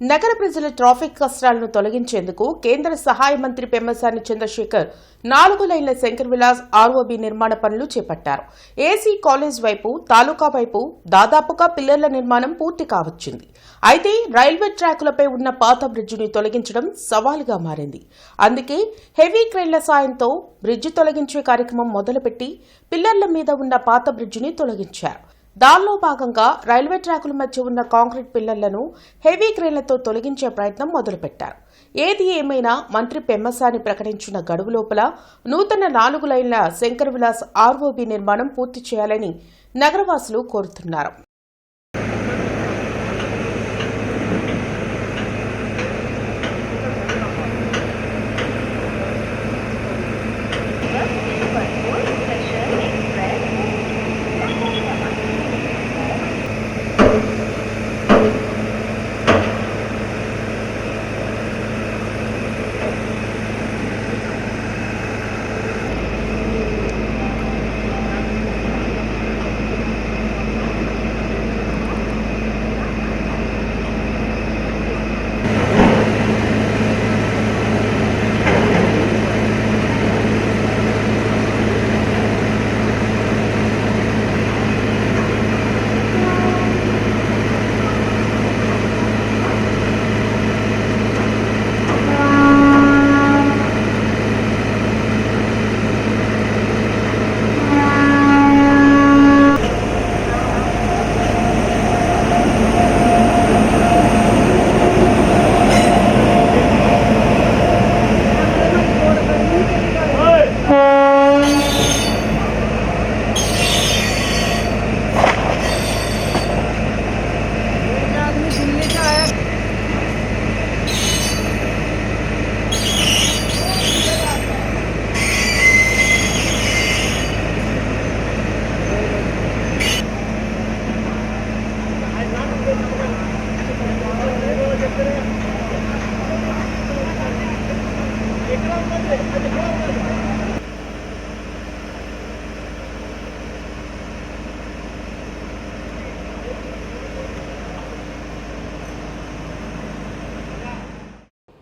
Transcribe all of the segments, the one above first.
నగర ప్రజల ట్రాఫిక్ కష్టాలను తొలగించేందుకు కేంద్ర సహాయ మంత్రి పెమ్మసాని చంద్రశేఖర్ నాలుగు లైన్ల శంకర్ విలాస్ ఆర్ఓబి నిర్మాణ పనులు చేపట్టారు. ఏసీ కాలేజ్ వైపు తాలూకా వైపు దాదాపుగా పిల్లర్ల నిర్మాణం పూర్తి కావచ్చింది. అయితే రైల్వే ట్రాకులపై ఉన్న పాత బ్రిడ్జిని తొలగించడం సవాలుగా మారింది. అందుకే హెవీ క్రెయిన్ల సాయంతో బ్రిడ్జి తొలగించే కార్యక్రమం మొదలుపెట్టి పిల్లర్ల మీద ఉన్న పాత బ్రిడ్జిని తొలగించారు. దానిలో భాగంగా రైల్వే ట్రాకుల మధ్య ఉన్న కాంక్రీట్ పిల్లర్లను హెవీ క్రేన్లతో తొలగించే ప్రయత్నం మొదలుపెట్టారు. ఏది ఏమైనా మంత్రి పెమ్మసాని ప్రకటించిన గడువు లోపల నూతన నాలుగు లైన్ల శంకర్ విలాస్ ఆర్ఓబి నిర్మాణం పూర్తి చేయాలని నగరవాసులు కోరుతున్నారు.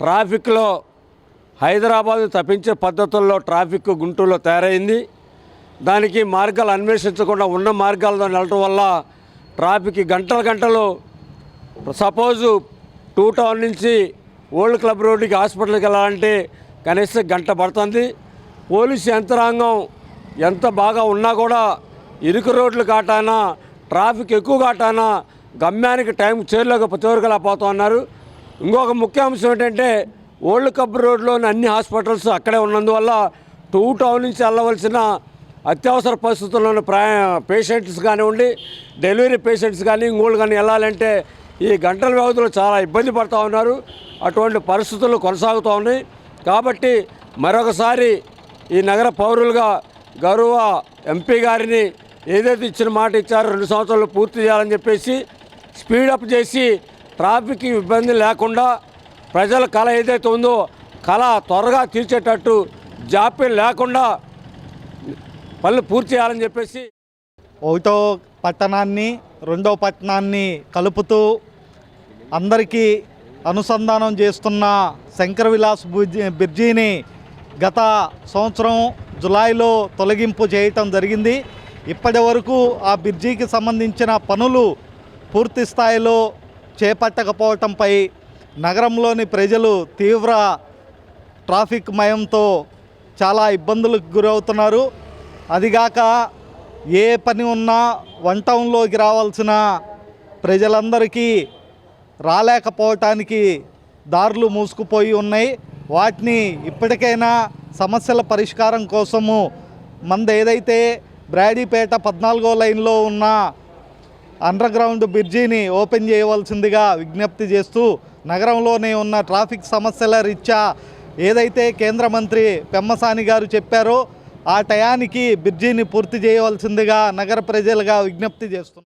ట్రాఫిక్లో హైదరాబాద్ తప్పించే పద్ధతుల్లో ట్రాఫిక్ గుంటూరులో తయారైంది. దానికి మార్గాలు అన్వేషించకుండా ఉన్న మార్గాలతో వెళ్ళటం వల్ల ట్రాఫిక్ గంటల గంటలు సపోజు టూ టౌన్ నుంచి ఓల్డ్ క్లబ్ రోడ్డుకి హాస్పిటల్కి వెళ్ళాలంటే కనీసం గంట పడుతుంది. పోలీసు యంత్రాంగం ఎంత బాగా ఉన్నా కూడా ఇరుకు రోడ్లు కాటానా ట్రాఫిక్ ఎక్కువ కాటానా గమ్యానికి టైం చేరులోకి చివరికలా ఉన్నారు. ఇంకొక ముఖ్య అంశం ఏంటంటే ఓల్డ్ కబ్ రోడ్లోని అన్ని హాస్పిటల్స్ అక్కడే ఉన్నందువల్ల టూ టౌన్ నుంచి వెళ్ళవలసిన అత్యవసర పరిస్థితుల్లో ఉన్న ప్రయా పేషెంట్స్ కానివ్వండి డెలివరీ పేషెంట్స్ కానీ ఇంకోళ్ళు కానీ వెళ్ళాలంటే ఈ గంటల వ్యవధిలో చాలా ఇబ్బంది పడుతూ ఉన్నారు. అటువంటి పరిస్థితులు కొనసాగుతూ ఉన్నాయి. కాబట్టి మరొకసారి ఈ నగర పౌరులుగా గౌరవ ఎంపీ గారిని ఏదైతే ఇచ్చిన మాట ఇచ్చారో రెండు సంవత్సరాలు పూర్తి చేయాలని చెప్పేసి స్పీడప్ చేసి ట్రాఫిక్ ఇబ్బంది లేకుండా ప్రజల కళ ఏదైతే ఉందో కళ త్వరగా తీర్చేటట్టు జాప్యం లేకుండా పనులు పూర్తి చేయాలని చెప్పేసి ఒకటో పట్టణాన్ని రెండో పట్టణాన్ని కలుపుతూ అందరికీ అనుసంధానం చేస్తున్న శంకర విలాస్ బ్రిడ్జి- బ్రిడ్జిని గత సంవత్సరం జులైలో తొలగింపు చేయటం జరిగింది. ఇప్పటి వరకు ఆ బ్రిడ్జికి సంబంధించిన పనులు పూర్తి స్థాయిలో చేపట్టకపోవటంపై నగరంలోని ప్రజలు తీవ్ర ట్రాఫిక్ మయంతో చాలా ఇబ్బందులకు గురవుతున్నారు. అదిగాక ఏ పని ఉన్నా వన్ టౌన్లోకి రావాల్సిన ప్రజలందరికీ రాలేకపోవటానికి దారులు మూసుకుపోయి ఉన్నాయి. వాటిని ఇప్పటికైనా సమస్యల పరిష్కారం కోసము మంది ఏదైతే బ్రాడీపేట పద్నాలుగో లైన్లో ఉన్న అండర్ గ్రౌండ్ బ్రిడ్జిని ఓపెన్ చేయవలసిందిగా విజ్ఞప్తి చేస్తూ నగరంలోనే ఉన్న ట్రాఫిక్ సమస్యల రీత్యా ఏదైతే కేంద్ర మంత్రి పెమ్మసాని గారు చెప్పారో ఆ టయానికి బ్రిడ్జిని పూర్తి చేయవలసిందిగా నగర ప్రజలుగా విజ్ఞప్తి చేస్తున్నారు.